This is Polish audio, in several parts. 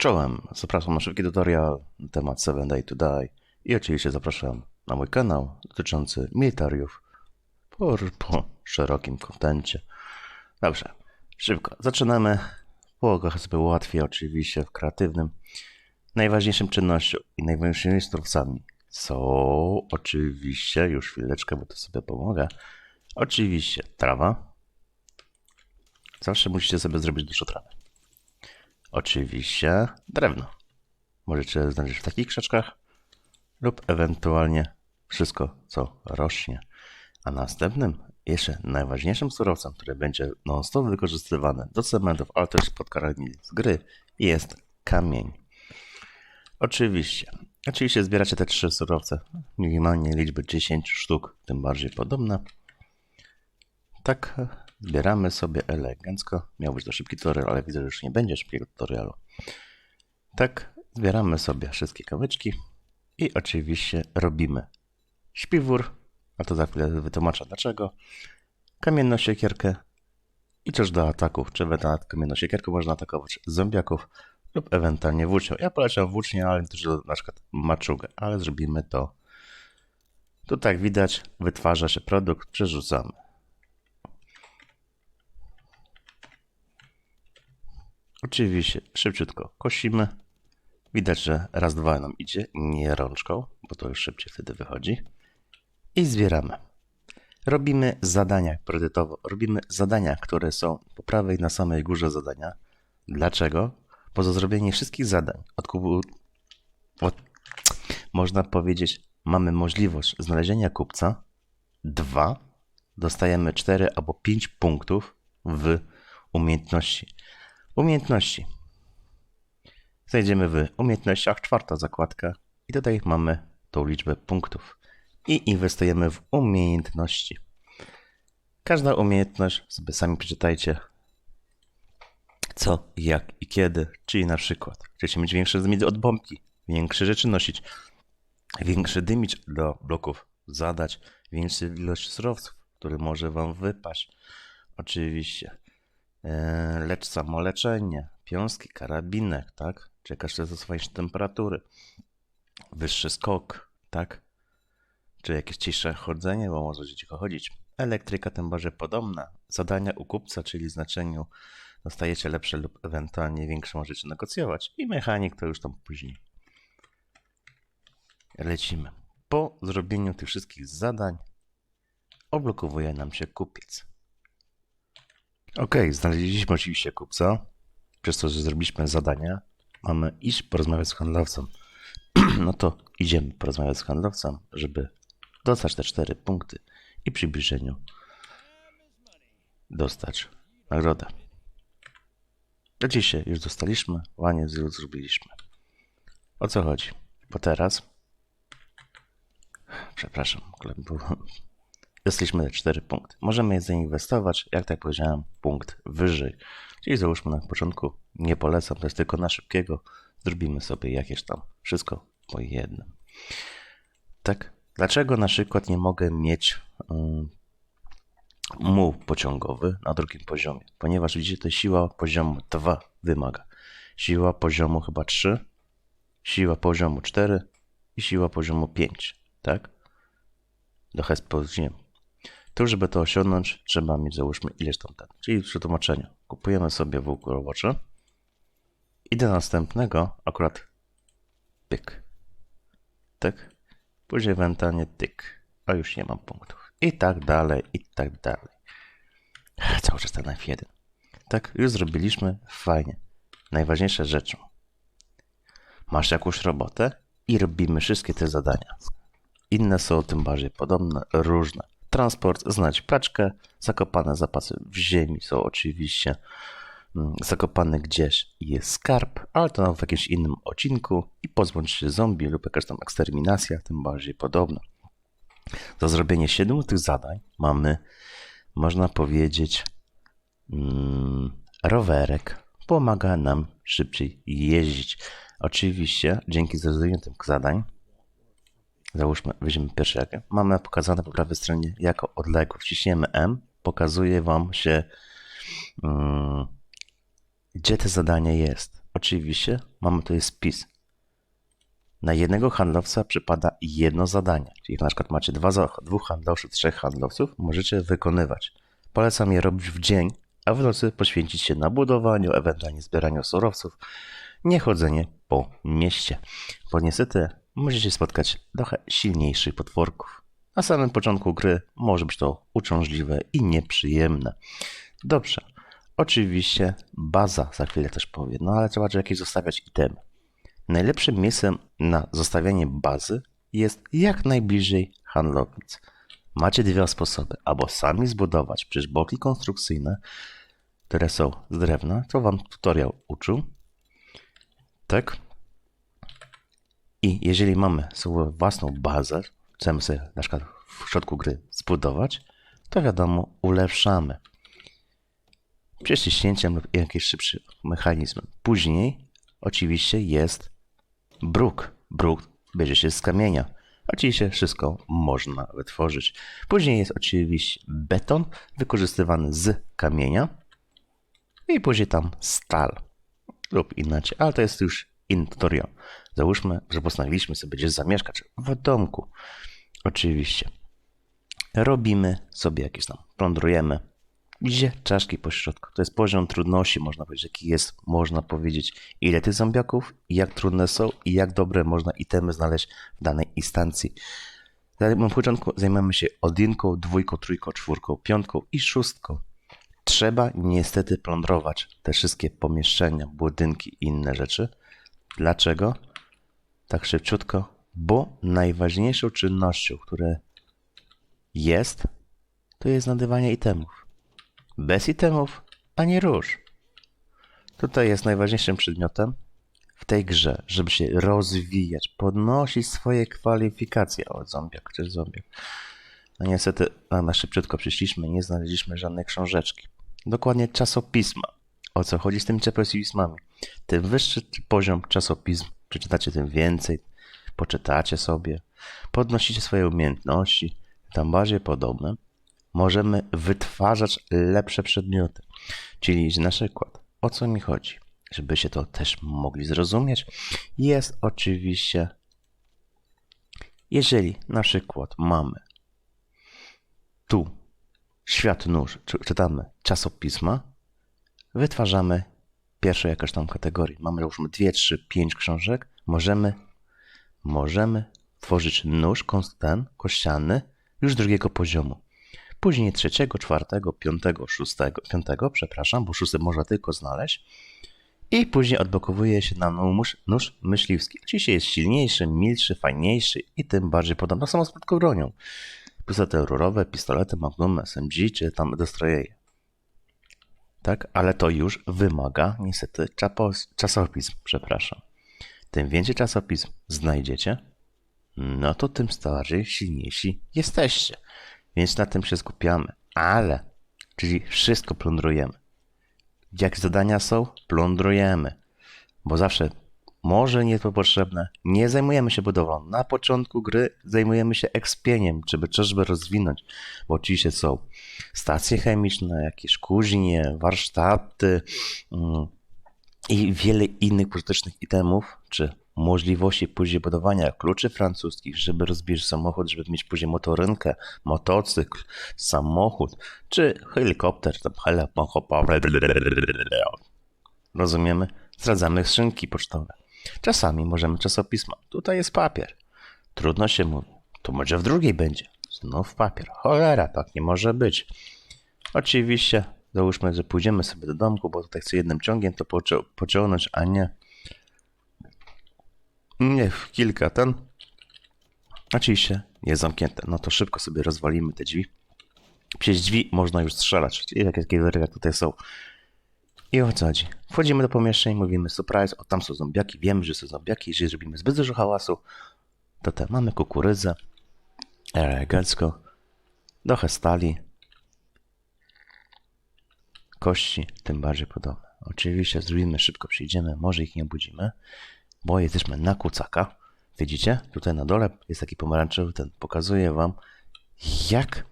Czołem, zapraszam na szybki tutorial na temat 7 Day to Die i oczywiście zapraszam na mój kanał dotyczący militariów po, po szerokim kontencie. Dobrze, szybko, zaczynamy. Połoga sobie łatwiej oczywiście w kreatywnym. Najważniejszym czynnością i najważniejszymi surowcami są oczywiście, już chwileczkę, bo to sobie pomogę, oczywiście trawa. Zawsze musicie sobie zrobić dużo trawy. Oczywiście drewno. Możecie znaleźć w takich krzaczkach lub ewentualnie wszystko, co rośnie. A następnym, jeszcze najważniejszym surowcem, który będzie non-stop wykorzystywany do cementów, ale też pod karami z gry, jest kamień. Oczywiście. Oczywiście zbieracie te trzy surowce, minimalnie liczby 10 sztuk, tym bardziej podobne. Tak, zbieramy sobie elegancko. Miał być to szybki tutorial, ale widzę, że już nie będzie szybkiego tutorialu. Tak, zbieramy sobie wszystkie kamyczki i oczywiście robimy śpiwór, a to za chwilę wytłumaczę dlaczego, kamienną siekierkę i też do ataków, czy ewentualnie kamienną siekierką można atakować zombiaków lub ewentualnie włócznią. Ja polecam włócznie, ale też do, na przykład maczugę, ale zrobimy to. Tu tak widać, wytwarza się produkt, przerzucamy. Oczywiście szybciutko kosimy. Widać, że raz, dwa nam idzie, nie rączką, bo to już szybciej wtedy wychodzi. I zbieramy. Robimy zadania priorytetowo. Robimy zadania, które są po prawej na samej górze zadania. Dlaczego? Bo za zrobienie wszystkich zadań od kubu, od, można powiedzieć, mamy możliwość znalezienia kupca. Dwa, dostajemy 4 albo 5 punktów w umiejętności. Umiejętności. Znajdziemy w umiejętnościach czwarta zakładka i tutaj mamy tą liczbę punktów. I inwestujemy w umiejętności. Każda umiejętność, sobie sami przeczytajcie, co, jak i kiedy. Czyli na przykład, chcecie mieć większe zmiany od bombki, większe rzeczy nosić, większy dymicz do bloków zadać, większą ilość surowców, który może wam wypaść. Oczywiście. Eee, lecz samoleczenie, piąski, karabinek, tak? Czy jakaś zastosowanie temperatury, wyższy skok, tak? Czy jakieś cisze chodzenie, bo możecie cicho chodzić. Elektryka tym bardziej podobna. Zadania u kupca, czyli w znaczeniu dostajecie lepsze lub ewentualnie większe możecie negocjować. I mechanik to już tam później. Lecimy. Po zrobieniu tych wszystkich zadań odblokowuje nam się kupiec. Ok, znaleźliśmy oczywiście kupca. Przez to, że zrobiliśmy zadania, mamy iść porozmawiać z handlowcem. no to idziemy porozmawiać z handlowcem, żeby dostać te cztery punkty i przy przybliżeniu dostać nagrodę. Dzisiaj już dostaliśmy, ładnie z- zrobiliśmy. O co chodzi? Bo teraz, przepraszam, było- dostaliśmy te cztery punkty. Możemy je zainwestować, jak tak powiedziałem, punkt wyżej. Czyli załóżmy na początku, nie polecam, to jest tylko na szybkiego. Zrobimy sobie jakieś tam wszystko po jednym. Tak? Dlaczego na przykład nie mogę mieć um, muł pociągowy na drugim poziomie? Ponieważ widzicie, to siła poziomu 2 wymaga. Siła poziomu chyba 3, siła poziomu 4 i siła poziomu 5, tak? Do HES Tu, żeby to osiągnąć, trzeba mieć załóżmy ileś tam ten. Czyli przy tłumaczeniu. Kupujemy sobie wółk roboczy. I do następnego akurat pyk. Tak? Później ewentualnie tyk. A już nie mam punktów. I tak dalej, i tak dalej. Cały czas ten F1. Tak, już zrobiliśmy. Fajnie. Najważniejsza rzeczą. Masz jakąś robotę i robimy wszystkie te zadania. Inne są tym bardziej podobne, różne. Transport, znać paczkę, zakopane zapasy w ziemi są oczywiście mm, zakopany gdzieś jest skarb, ale to w jakimś innym odcinku i pozbądź się zombie lub jakaś tam eksterminacja, tym bardziej podobna. Za zrobienie siedmiu tych zadań mamy, można powiedzieć, mm, rowerek. Pomaga nam szybciej jeździć. Oczywiście, dzięki zrobieniu tych zadań, załóżmy, weźmiemy pierwszy jakie, mamy pokazane po prawej stronie jako odległość. Wciśniemy M, pokazuje Wam się, mm, gdzie to zadanie jest. oczywiście mamy tutaj spis. Na jednego handlowca przypada jedno zadanie. Czyli na przykład macie dwa, dwóch handlowców, trzech handlowców, możecie wykonywać. Polecam je robić w dzień, a w nocy poświęcić się na budowaniu, ewentualnie zbieraniu surowców, nie chodzenie po mieście. Bo niestety możecie spotkać trochę silniejszych potworków. Na samym początku gry może być to uciążliwe i nieprzyjemne. Dobrze. Oczywiście baza za chwilę też powie, no ale trzeba jakieś zostawiać itemy. Najlepszym miejscem na zostawianie bazy jest jak najbliżej handlownic. Macie dwa sposoby. Albo sami zbudować przez bloki konstrukcyjne, które są z drewna, to wam tutorial uczył. Tak. I jeżeli mamy swoją własną bazę, chcemy sobie na przykład w środku gry zbudować, to wiadomo, ulepszamy prześciśnięciem lub jakimś szybszym mechanizmem. Później oczywiście jest bruk. Bruk bierze się z kamienia. Oczywiście wszystko można wytworzyć. Później jest oczywiście beton wykorzystywany z kamienia i później tam stal lub inaczej, ale to jest już inny tutorial. Załóżmy, że postanowiliśmy sobie gdzieś zamieszkać w domku. Oczywiście. Robimy sobie jakieś tam, plądrujemy, gdzie czaszki po środku. To jest poziom trudności, można powiedzieć, jaki jest, można powiedzieć, ile tych zombiaków, jak trudne są i jak dobre można itemy znaleźć w danej instancji. Na początku zajmiemy się jedynką, dwójką, trójką, czwórką, piątką i szóstką. Trzeba niestety plądrować te wszystkie pomieszczenia, budynki i inne rzeczy. Dlaczego? Tak szybciutko, bo najważniejszą czynnością, które jest, to jest nadawanie itemów. Bez itemów ani róż. Tutaj jest najważniejszym przedmiotem w tej grze, żeby się rozwijać, podnosić swoje kwalifikacje. O, zombiak, czy zombiak. No niestety, a na szybciutko przyszliśmy nie znaleźliśmy żadnej książeczki. Dokładnie czasopisma. O co chodzi z tymi czasopismami? Tym wyższy poziom czasopism, przeczytacie tym więcej, poczytacie sobie, podnosicie swoje umiejętności, tam bardziej podobne możemy wytwarzać lepsze przedmioty. Czyli na przykład, o co mi chodzi? Żebyście to też mogli zrozumieć, jest oczywiście, jeżeli na przykład mamy tu świat nóż, czy, czytamy czasopisma, wytwarzamy pierwszą jakąś tam kategorię. Mamy już dwie, trzy, pięć książek, możemy, możemy tworzyć nóż, ten, kościany, już drugiego poziomu później trzeciego, czwartego, piątego, szóstego, piątego, przepraszam, bo szósty można tylko znaleźć. I później odblokowuje się nam nóż, nóż myśliwski. Oczywiście jest silniejszy, milszy, fajniejszy i tym bardziej podobny. Krótką bronią. Pistolety rurowe, pistolety Magnum, SMG czy tam destroyery. Tak, ale to już wymaga niestety czasopism, przepraszam. Tym więcej czasopism znajdziecie, no to tym bardziej silniejsi jesteście. Więc na tym się skupiamy. Ale, czyli wszystko plądrujemy. Jak zadania są, plądrujemy. Bo zawsze może nie to potrzebne. Nie zajmujemy się budową. Na początku gry zajmujemy się ekspieniem, żeby czyżby rozwinąć. Bo oczywiście są stacje chemiczne, jakieś kuźnie, warsztaty mm, i wiele innych pożytecznych itemów, czy możliwości później budowania kluczy francuskich, żeby rozbierz samochód, żeby mieć później motorynkę, motocykl, samochód, czy helikopter, tam. Rozumiemy? Zdradzamy skrzynki pocztowe. Czasami możemy czasopisma. Tutaj jest papier. Trudno się mówi. To może w drugiej będzie. Znów papier. Cholera, tak nie może być. Oczywiście, załóżmy, że pójdziemy sobie do domku, bo tutaj chcę jednym ciągiem to pociągnąć, a nie nie, kilka ten. Oczywiście jest zamknięte. No to szybko sobie rozwalimy te drzwi. Przez drzwi można już strzelać. Czyli takie givery jak tutaj są. I o co chodzi? Wchodzimy do pomieszczeń, mówimy surprise, o tam są zombiaki, wiemy, że są zombiaki, jeżeli zrobimy zbyt dużo hałasu, to te mamy kukurydzę, elegancko, trochę stali, kości, tym bardziej podobne. Oczywiście zrobimy szybko, przyjdziemy, może ich nie budzimy bo jesteśmy na kucaka. Widzicie? Tutaj na dole jest taki pomarańczowy ten. Pokazuję wam, jak,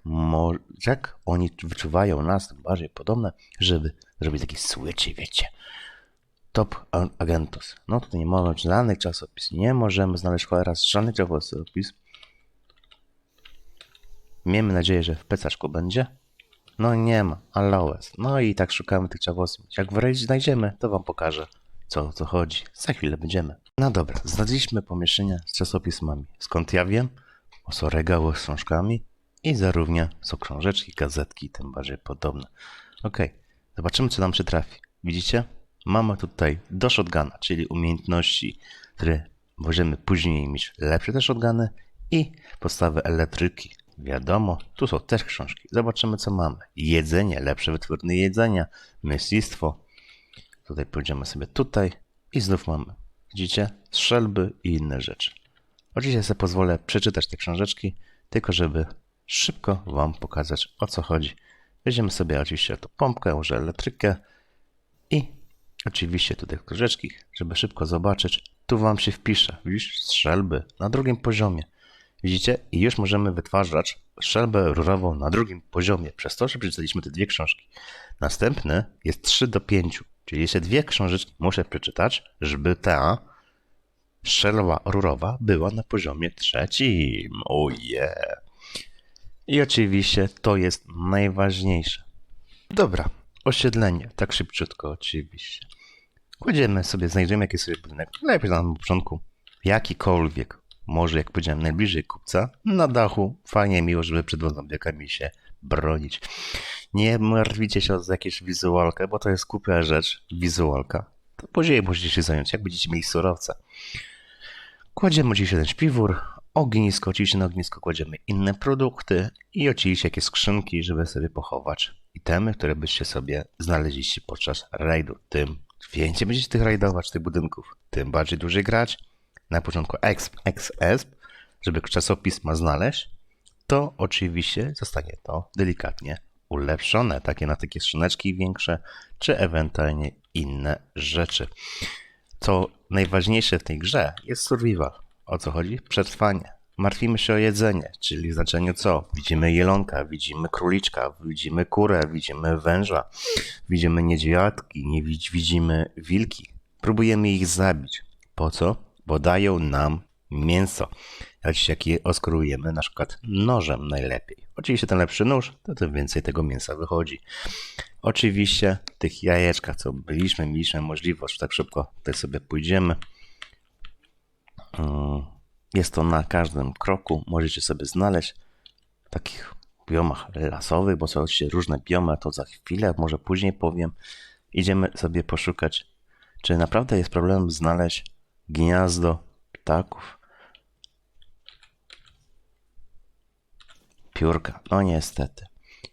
jak oni wyczuwają nas, tym bardziej podobne, żeby zrobić taki switch, wiecie. Top Agentus. No tutaj nie mamy żadnych czasopis. Nie możemy znaleźć cholera żadnych czasopis. Miejmy nadzieję, że w plecaszku będzie. No nie ma, aloes. No i tak szukamy tych czasopis. Jak wreszcie znajdziemy, to wam pokażę, co o co chodzi. Za chwilę będziemy. No dobra, znaleźliśmy pomieszczenia z czasopismami. Skąd ja wiem? Bo są regały z książkami i zarówno są książeczki, gazetki tym bardziej podobne. Okej, zobaczymy co nam się trafi. Widzicie? Mamy tutaj do shotguna, czyli umiejętności, które możemy później mieć lepsze te shotguny i podstawy elektryki. Wiadomo, tu są też książki. Zobaczymy co mamy. Jedzenie, lepsze wytwórnie jedzenia, myślistwo. Tutaj pójdziemy sobie tutaj i znów mamy. Widzicie? Strzelby i inne rzeczy. Oczywiście sobie pozwolę przeczytać te książeczki, tylko żeby szybko Wam pokazać o co chodzi. Weźmiemy sobie oczywiście tą pompkę, może elektrykę i oczywiście tutaj książeczki, żeby szybko zobaczyć. Tu Wam się wpisze, widzisz, strzelby na drugim poziomie. Widzicie? I już możemy wytwarzać strzelbę rurową na drugim poziomie, przez to, że przeczytaliśmy te dwie książki. Następny jest 3 do 5, czyli jeszcze dwie książeczki muszę przeczytać, żeby ta strzelba rurowa była na poziomie trzecim. Oje. I oczywiście to jest najważniejsze. Dobra, osiedlenie, tak szybciutko oczywiście. Kładziemy sobie, znajdziemy jakiś sobie budynek, lepiej na początku, jakikolwiek, może jak powiedziałem, najbliżej kupca, na dachu, fajnie, miło, żeby przed zombiakami się bronić. Nie martwicie się o jakieś wizualkę, bo to jest głupia rzecz, wizualka. To później możecie się zająć, jak będziecie mieli surowce. Kładziemy oczywiście ten śpiwór, ognisko, oczywiście na ognisko kładziemy inne produkty i oczywiście jakieś skrzynki, żeby sobie pochować itemy, które byście sobie znaleźliście podczas rajdu. Tym więcej będziecie tych rajdować, tych budynków, tym bardziej dłużej grać. Na początku exp, exp, żeby czasopisma znaleźć, to oczywiście zostanie to delikatnie ulepszone, takie na takie skrzyneczki większe, czy ewentualnie inne rzeczy. Co najważniejsze w tej grze jest survival. O co chodzi? Przetrwanie. Martwimy się o jedzenie, czyli w znaczeniu co? Widzimy jelonka, widzimy króliczka, widzimy kurę, widzimy węża, widzimy niedźwiadki, nie widz, widzimy wilki. Próbujemy ich zabić. Po co? Bo dają nam mięso. Jak, jak je oskorujemy na przykład nożem najlepiej. Oczywiście ten lepszy nóż, to tym więcej tego mięsa wychodzi. Oczywiście tych jajeczkach, co byliśmy, mieliśmy możliwość, tak szybko tutaj sobie pójdziemy. Jest to na każdym kroku, możecie sobie znaleźć w takich biomach lasowych, bo są oczywiście różne biomy, to za chwilę, może później powiem. Idziemy sobie poszukać, czy naprawdę jest problem znaleźć gniazdo ptaków. Piórka, no niestety.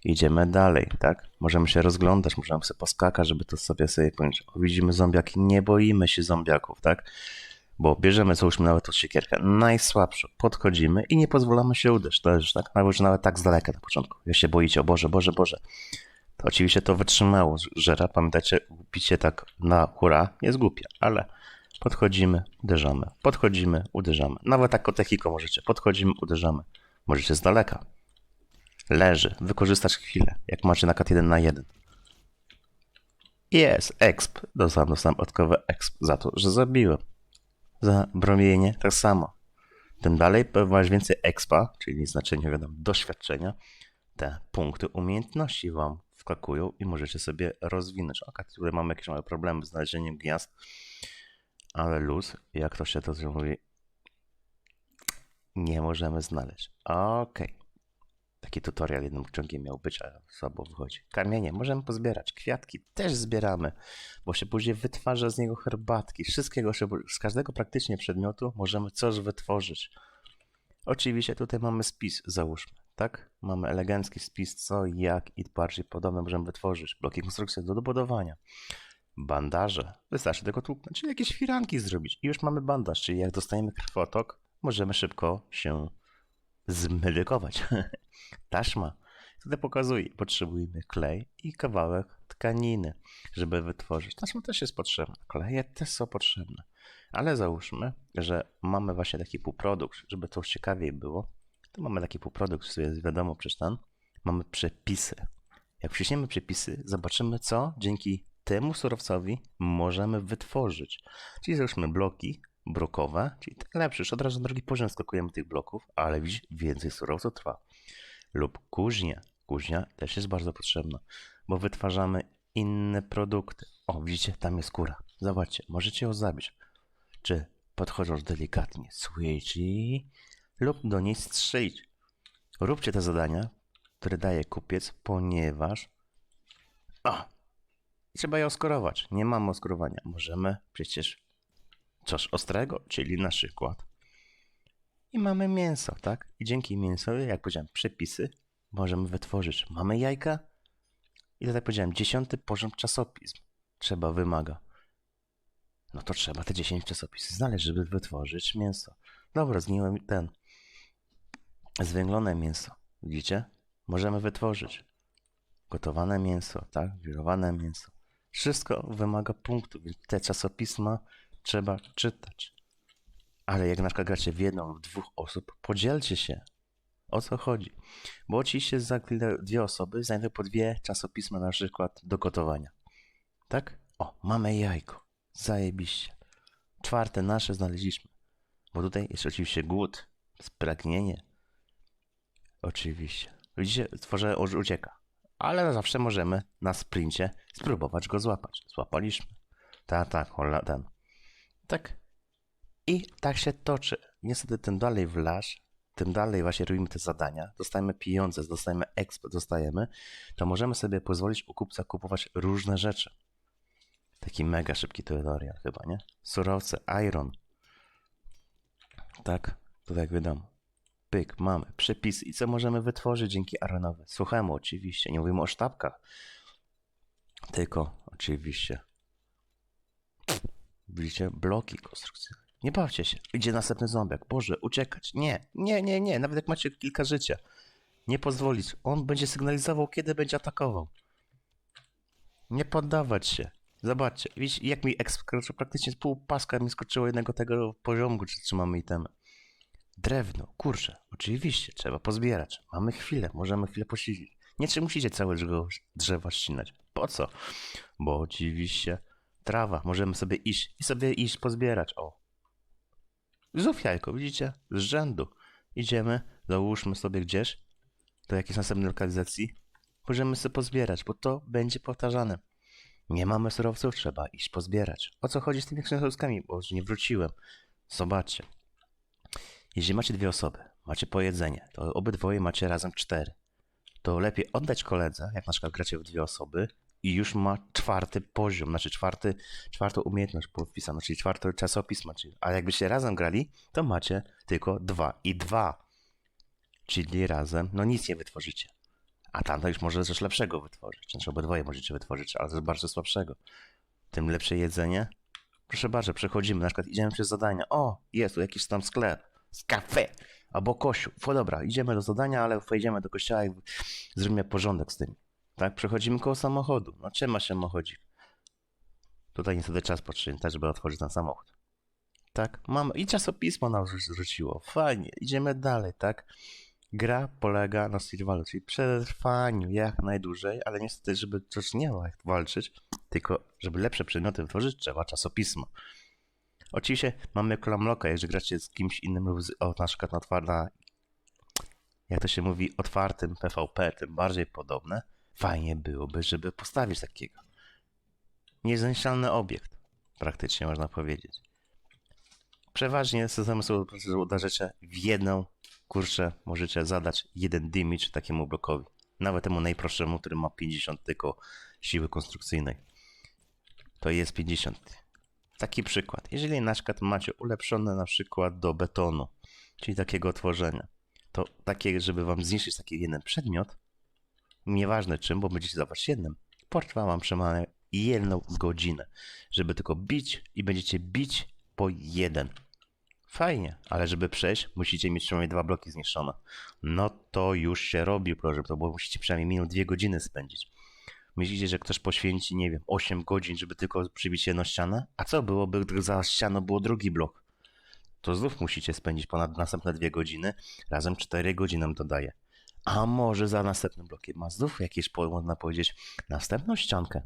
Idziemy dalej, tak? Możemy się rozglądać, możemy sobie poskakać, żeby to sobie sobie powiedzieć. Widzimy zombiaki, nie boimy się zombiaków, tak? Bo bierzemy, załóżmy nawet tą siekierkę, najsłabszą, podchodzimy i nie pozwalamy się uderzyć. To już tak, nawet, nawet tak z daleka na początku. Ja się boicie, o Boże, Boże, Boże. To oczywiście to wytrzymało żera. Pamiętacie, picie tak na hura jest głupie, ale podchodzimy, uderzamy, podchodzimy, uderzamy. Nawet tak kotechiko możecie, podchodzimy, uderzamy. Możecie z daleka. Leży, wykorzystać chwilę, jak macie na kat 1 na 1. Jest, exp. Dostałem, dostałem dodatkowe exp za to, że zabiłem. Za bromienie tak samo. Tym dalej masz więcej expa, czyli znaczenie, wiadomo, doświadczenia. Te punkty umiejętności wam wskakują i możecie sobie rozwinąć. Ok, tutaj mamy jakieś małe problemy z znalezieniem gniazd, ale luz, jak to się to mówi, nie możemy znaleźć. Okej. Taki tutorial jednym ciągiem miał być, ale słabo wychodzi. Kamienie możemy pozbierać, kwiatki też zbieramy, bo się później wytwarza z niego herbatki. Wszystkiego, z każdego praktycznie przedmiotu możemy coś wytworzyć. Oczywiście tutaj mamy spis, załóżmy, tak? Mamy elegancki spis, co, jak i bardziej podobne możemy wytworzyć. Bloki konstrukcji do dobudowania. Bandaże. Wystarczy tylko tłuknąć, czyli jakieś firanki zrobić. I już mamy bandaż, czyli jak dostajemy krwotok, możemy szybko się zmedykować. Taśma. Tutaj pokazuje, potrzebujemy klej i kawałek tkaniny, żeby wytworzyć. Taśma też jest potrzebna, kleje też są potrzebne. Ale załóżmy, że mamy właśnie taki półprodukt, żeby to ciekawiej było. To mamy taki półprodukt, który jest wiadomo przecież ten. Mamy przepisy. Jak wciśniemy przepisy, zobaczymy co dzięki temu surowcowi możemy wytworzyć. Czyli załóżmy bloki brokowe, czyli te lepsze, już od razu na drugi poziom skakujemy tych bloków, ale widzisz, więcej surowców trwa. Lub kuźnia. Kuźnia też jest bardzo potrzebna, bo wytwarzamy inne produkty. O, widzicie, tam jest kura. Zobaczcie, możecie ją zabić. Czy podchodząc delikatnie, switchy, lub do niej strzelić. Róbcie te zadania, które daje kupiec, ponieważ o, trzeba je oskorować. Nie mamy oskorowania. Możemy przecież coś ostrego, czyli na przykład. I mamy mięso, tak? I dzięki mięsowi, jak powiedziałem, przepisy możemy wytworzyć. Mamy jajka i tak powiedziałem, dziesiąty poziom czasopism trzeba, wymaga. No to trzeba te 10 czasopism znaleźć, żeby wytworzyć mięso. Dobra, zgniłem ten. Zwęglone mięso. Widzicie? Możemy wytworzyć. Gotowane mięso, tak? Wirowane mięso. Wszystko wymaga punktu, więc te czasopisma trzeba czytać. Ale jak na przykład gracie w jedną lub dwóch osób, podzielcie się. O co chodzi? Bo oczywiście za chwilę dwie osoby znajdą po dwie czasopisma na przykład do gotowania. Tak? O, mamy jajko. Zajebiście. Czwarte nasze znaleźliśmy. Bo tutaj jest oczywiście głód, spragnienie. Oczywiście. Widzicie, tworzę ucieka. Ale zawsze możemy na sprincie spróbować go złapać. Złapaliśmy. Tak, tak, hola, ten. Tak. I tak się toczy. Niestety tym dalej wlasz, tym dalej właśnie robimy te zadania, dostajemy pieniądze, dostajemy exp, dostajemy, to możemy sobie pozwolić u kupca kupować różne rzeczy. Taki mega szybki tutorial chyba, nie? Surowce, iron. Tak, to jak wiadomo. Pyk, mamy przepisy i co możemy wytworzyć dzięki Ironowi. Słuchamy oczywiście, nie mówimy o sztabkach, tylko oczywiście widzicie bloki konstrukcyjne. Nie bawcie się, idzie następny zombiak. Boże, uciekać. Nie, nie, nie, nie, nawet jak macie kilka życia. Nie pozwolić. On będzie sygnalizował, kiedy będzie atakował. Nie poddawać się. Zobaczcie, widzicie, jak mi ekskroczył, praktycznie z pół paska mi skoczyło jednego tego poziomu, czy trzymamy itemy. Drewno, kurczę, oczywiście, trzeba pozbierać. Mamy chwilę, możemy chwilę posiedzieć. Nie czy musicie całego drzewa ścinać. Po co? Bo oczywiście trawa, możemy sobie iść i sobie iść pozbierać. O. Znów jajko, widzicie? Z rzędu. Idziemy, załóżmy sobie gdzieś, do jakiejś następnej lokalizacji. Możemy sobie pozbierać, bo to będzie powtarzane. Nie mamy surowców, trzeba iść pozbierać. O co chodzi z tymi książkami? Bo już nie wróciłem. Zobaczcie. Jeżeli macie dwie osoby, macie po jedzenie, to obydwoje macie razem cztery. To lepiej oddać koledze, jak na przykład gracie w dwie osoby i już ma czwarty poziom, znaczy czwarty, czwartą umiejętność wpisaną, czyli czwarty czasopis macie. A jakbyście razem grali, to macie tylko dwa i dwa. Czyli razem, no nic nie wytworzycie. A tamto już może coś lepszego wytworzyć. Znaczy obydwoje możecie wytworzyć, ale coś bardzo słabszego. Tym lepsze jedzenie. Proszę bardzo, przechodzimy, na przykład idziemy przez zadania. O, jest tu jakiś tam sklep z kafe albo kościół. No dobra, idziemy do zadania, ale wejdziemy do kościoła i zrobimy porządek z tym. Tak, przechodzimy koło samochodu. No czym ma samochodzik? Tutaj niestety czas potrzebny, żeby otworzyć ten samochód. Tak, mamy. I czasopismo nam zwróciło. Fajnie, idziemy dalej, tak? Gra polega na survivalu, czyli przetrwaniu jak najdłużej, ale niestety, żeby coś nie ma jak walczyć, tylko żeby lepsze przedmioty wytworzyć, trzeba czasopismo. Oczywiście mamy klamloka, jeżeli gracie z kimś innym lub z, o, na przykład na otwarta, jak to się mówi, otwartym PvP, tym bardziej podobne. Fajnie byłoby, żeby postawić takiego. Niezniszczalny obiekt, praktycznie można powiedzieć. Przeważnie systemy są uderzycie w jedną, kurczę, możecie zadać jeden damage takiemu blokowi. Nawet temu najprostszemu, który ma 50 tylko siły konstrukcyjnej. To jest 50. Taki przykład. Jeżeli na przykład macie ulepszone na przykład do betonu, czyli takiego tworzenia, to takie, żeby wam zniszczyć taki jeden przedmiot, nieważne czym, bo będziecie zdawać jednym, potrwa wam przynajmniej jedną godzinę, żeby tylko bić i będziecie bić po jeden. Fajnie, ale żeby przejść, musicie mieć przynajmniej dwa bloki zniszczone. No to już się robi to bo musicie przynajmniej minimum dwie godziny spędzić. Myślicie, że ktoś poświęci, nie wiem, 8 godzin, żeby tylko przybić jedną ścianę? A co byłoby, gdy za ścianą było drugi blok? To znów musicie spędzić ponad następne dwie godziny, razem 4 godziny dodaje. A może za następnym blokiem ma znów jakieś, można powiedzieć, następną ściankę?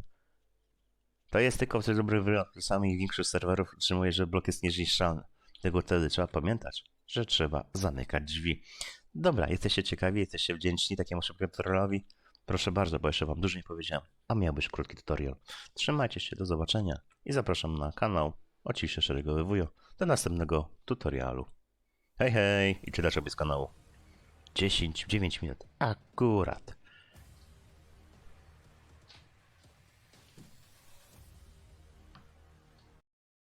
To jest tylko przy dobrych wyjątkach. Czasami większość serwerów utrzymuje, że blok jest niezniszczalny. Tylko wtedy trzeba pamiętać, że trzeba zamykać drzwi. Dobra, jesteście ciekawi, jesteście wdzięczni takiemu szybkiemu tutorialowi? Proszę bardzo, bo jeszcze wam dużo nie powiedziałem, a miał być krótki tutorial. Trzymajcie się, do zobaczenia i zapraszam na kanał Oczywiście Szeregowy Wujo do następnego tutorialu. Hej, hej! I czytacz z kanału. 10, 9 minut. Akurat.